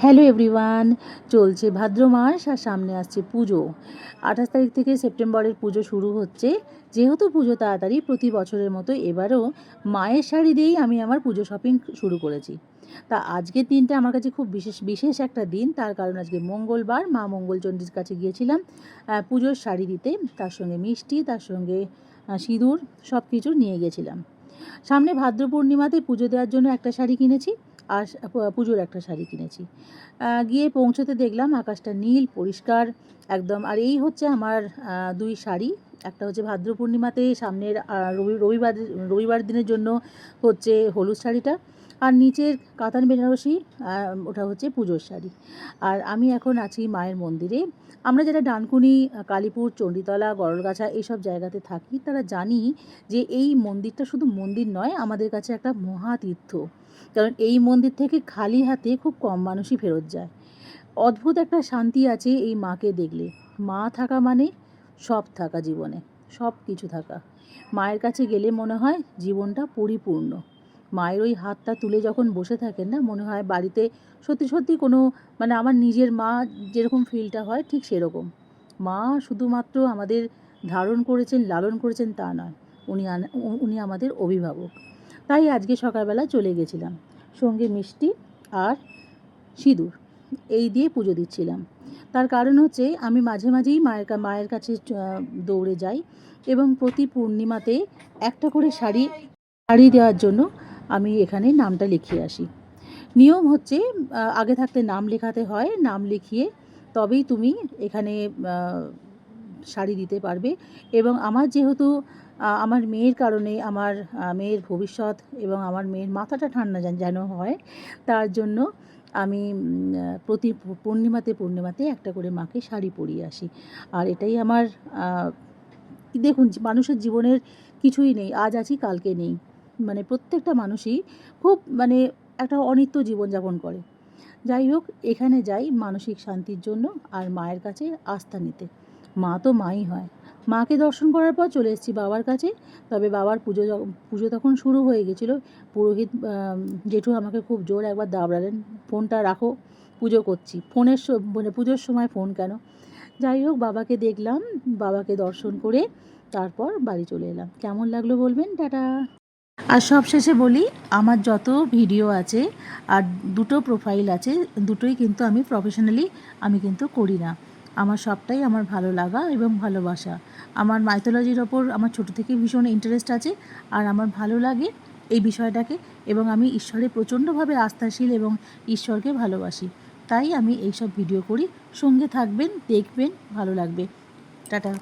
Hello everyone, চলছে ভাদ্র মাস আর সামনে আসছে পুজো। আঠাশ তারিখ থেকে সেপ্টেম্বরের পুজো শুরু হচ্ছে। যেহেতু পুজো তাড়াতাড়ি, প্রতি বছরের মতো এবারও মায়ের শাড়ি দিয়েই আমি আমার পুজো শপিং শুরু করেছি। তা আজকের দিনটা আমার কাছে খুব বিশেষ বিশেষ একটা দিন। তার কারণ আজকে মঙ্গলবার, মা মঙ্গলচণ্ডীর কাছে গিয়েছিলাম পুজোর শাড়ি দিতে। তার সঙ্গে মিষ্টি, তার সঙ্গে সিঁদুর সব কিছু নিয়ে গেছিলাম। সামনে ভাদ্র পূর্ণিমাতে পুজো দেওয়ার জন্য একটা শাড়ি কিনেছি। আর পুজোর একটা শাড়ি কিনেছি। গিয়ে পৌঁছতে দেখলাম আকাশটা নীল, পরিষ্কার, একদম। আর এই হচ্ছে আমার দুই শাড়ি। একটা হচ্ছে ভাদ্র পূর্ণিমাতে সামনের রবি, রবিবার রবিবার দিনের জন্য হচ্ছে হলুদ শাড়িটা। আর নিচের কাতান বেনারসি ওটা হচ্ছে পুজোর শাড়ি। আর আমি এখন আছি মায়ের মন্দিরে। আমরা যারা ডানকুনি, কালীপুর, চণ্ডীতলা গড়লগাছা এইসব জায়গাতে থাকি, তারা জানি যে এই মন্দিরটা শুধু মন্দির নয়, আমাদের কাছে একটা মহাতীর্থ। কারণ এই মন্দির থেকে খালি হাতে খুব কম মানুষই ফেরত যায়। অদ্ভুত একটা শান্তি আছে এই মাকে দেখলে। মা থাকা মানে সব থাকা জীবনে, সব কিছু থাকা। মায়ের কাছে গেলে মনে হয় জীবনটা পরিপূর্ণ। মায়ের ওই হাতটা তুলে যখন বসে থাকেন না, মনে হয় বাড়িতে সত্যি সত্যি কোনো মানে আমার নিজের মা যেরকম ফিলটা হয় ঠিক সেরকম। মা শুধুমাত্র আমাদের ধারণ করেছেন, লালন করেছেন তা নয়, উনি উনি আমাদের অভিভাবক। তাই আজকে সকালবেলা চলে গেছিলাম, সঙ্গে মিষ্টি আর সিঁদুর, এই দিয়ে পুজো দিচ্ছিলাম। তার কারণ হচ্ছে আমি মাঝে মাঝেই মায়ের মায়ের কাছে দৌড়ে যাই এবং প্রতি পূর্ণিমাতে একটা করে শাড়ি শাড়ি দেওয়ার জন্য আমি এখানে নামটা লিখিয়ে আসি। নিয়ম হচ্ছে আগে থাকতে নাম লেখাতে হয়, নাম লিখিয়ে তবেই তুমি এখানে শাড়ি দিতে পারবে। এবং আমার যেহেতু আমার মেয়ের কারণে আমার মেয়ের ভবিষ্যৎ এবং আমার মেয়ের মাথাটা ঠান্ডা যেন- হয়, তার জন্য আমি প্রতি পূর্ণিমাতে পূর্ণিমাতে একটা করে মাকে শাড়ি পরিয়ে আসি। আর এটাই আমার দেখুন, মানুষের জীবনের কিছুই নেই, আজ আছি, কালকে নেই। মানে প্রত্যেকটা মানুষই খুব মানে একটা অনিত্য জীবনযাপন করে। যাই হোক, এখানে যাই মানসিক শান্তির জন্য আর মায়ের কাছে আস্থা নিতে। মা তো মাই হয়। মাকে দর্শন করার পর চলে এসেছি বাবার কাছে। তবে বাবার পুজো পুজো তখন শুরু হয়ে গেছিল। পুরোহিত জেঠু আমাকে খুব জোর একবার দাবড়ালেন, ফোনটা রাখো, পুজো করছি। ফোনের মানে পুজোর সময় ফোন কেন? যাই হোক, বাবাকে দেখলাম, বাবাকে দর্শন করে তারপর বাড়ি চলে এলাম। কেমন লাগল বলবেন? টাটা! আর সবশেষে বলি, আমার যত ভিডিও আছে আর দুটো প্রোফাইল আছে, দুটোই কিন্তু আমি প্রফেশনালি আমি কিন্তু করি না। আমার সবটাই আমার ভালো লাগা এবং ভালোবাসা। আমার মাইথোলজির ওপর আমার ছোটো থেকে ভীষণ ইন্টারেস্ট আছে আর আমার ভালো লাগে এই বিষয়টাকে এবং আমি ঈশ্বরে প্রচণ্ডভাবে আস্থাশীল এবং ঈশ্বরকে ভালোবাসি। তাই আমি এইসব ভিডিও করি। সঙ্গে থাকবেন, দেখবেন, ভালো লাগবে। টাটা।